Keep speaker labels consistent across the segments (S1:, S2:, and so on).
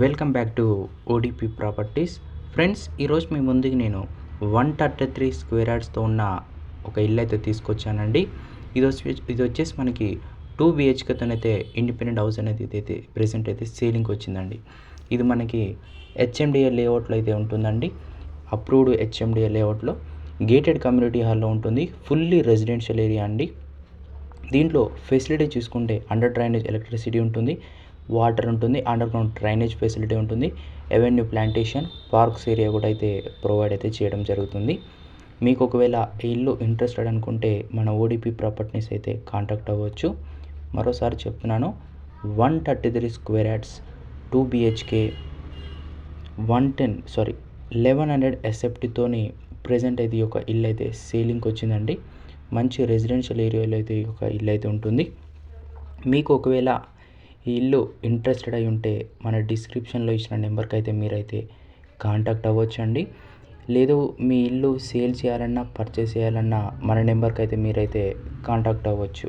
S1: Welcome back to ODP properties. Friends ఈరోజు మీ ముందుకి నేను వన్ థర్టీ త్రీ స్క్వేర్ యార్డ్స్తో ఉన్న ఒక ఇల్లు అయితే తీసుకొచ్చానండి. ఇది వచ్చి ఇది వచ్చేసి మనకి టూ బిహెచ్కేతోనైతే ఇండిపెండెంట్ హౌస్ అనేది అయితే ప్రెసెంట్ అయితే సేలింగ్కి వచ్చిందండి. ఇది మనకి హెచ్ఎండిఏ లేఅవుట్లో అయితే ఉంటుందండి. అప్రూవ్డ్ హెచ్ఎండిఏ లేఅవుట్లో. గేటెడ్ కమ్యూనిటీ హాల్లో ఉంటుంది. ఫుల్లీ రెసిడెన్షియల్ ఏరియా అండి. దీంట్లో ఫెసిలిటీ చూసుకుంటే అండర్ డ్రైనేజ్ ఎలక్ట్రిసిటీ ఉంటుంది. వాటర్ ఉంటుంది అండర్ గ్రౌండ్ డ్రైనేజ్ ఫెసిలిటీ ఉంటుంది. ఎవెన్యూ ప్లాంటేషన్ పార్క్స్ ఏరియా కూడా అయితే ప్రొవైడ్ అయితే చేయడం జరుగుతుంది. మీకు ఒకవేళ ఇల్లు ఇంట్రెస్టెడ్ అనుకుంటే మన ఓడిపి ప్రాపర్టీస్ అయితే కాంటాక్ట్ అవ్వచ్చు. మరోసారి చెప్తున్నాను one thirty three square yards two BHK one ten sorry eleven hundred ఎస్ఎఫ్టీతోని present అయితే ఈ యొక్క ఇల్లు అయితే సేలింగ్కి వచ్చిందండి. మంచి రెసిడెన్షియల్ ఏరియాలో అయితే ఈ యొక్క ఇల్లు అయితే ఉంటుంది. మీకు ఒకవేళ ఈ ఇల్లు ఇంట్రెస్టెడ్ అయి ఉంటే మన డిస్క్రిప్షన్లో ఇచ్చిన నెంబర్కి అయితే మీరైతే కాంటాక్ట్ అవ్వచ్చు అండి లేదు మీ ఇల్లు సేల్ చేయాలన్నా పర్చేస్ చేయాలన్నా మన నెంబర్కి అయితే మీరైతే కాంటాక్ట్ అవ్వచ్చు.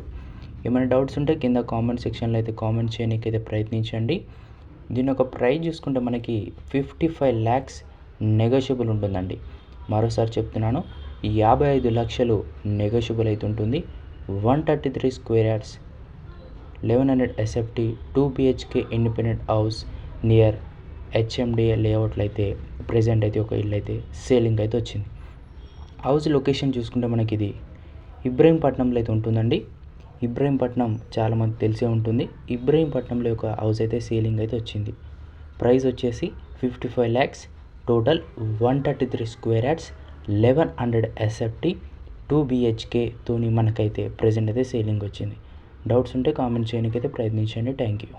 S1: ఏమైనా డౌట్స్ ఉంటే కింద కామెంట్ సెక్షన్లో అయితే కామెంట్ చేయడానికి అయితే ప్రయత్నించండి. దీని యొక్క ప్రైస్ చూసుకుంటే మనకి ఫిఫ్టీ ఫైవ్ ల్యాక్స్ నెగోషియబుల్ ఉంటుందండి. మరోసారి చెప్తున్నాను యాభై ఐదు లక్షలు నెగోషియబుల్ అయితే ఉంటుంది. One thirty three square yards eleven hundred SFT two BHK independent house near HMDA లేఅవుట్లో అయితే ప్రజెంట్ అయితే ఒక ఇల్లు అయితే సేలింగ్ అయితే వచ్చింది. హౌస్ లొకేషన్ చూసుకుంటే మనకి ఇది ఇబ్రహీంపట్నంలో అయితే ఉంటుందండి. ఇబ్రహీంపట్నం చాలామంది తెలిసే ఉంటుంది. ఇబ్రహీంపట్నంలో ఒక హౌస్ అయితే సేలింగ్ అయితే వచ్చింది. ప్రైస్ వచ్చేసి fifty five lakhs total one thirty three square yards eleven hundred SFT two బిహెచ్కేతోని మనకైతే ప్రజెంట్ అయితే సేలింగ్ వచ్చింది. డౌట్స్ ఉంటే కామెంట్ చేయడానికి అయితే ప్రయత్నించండి. Thank you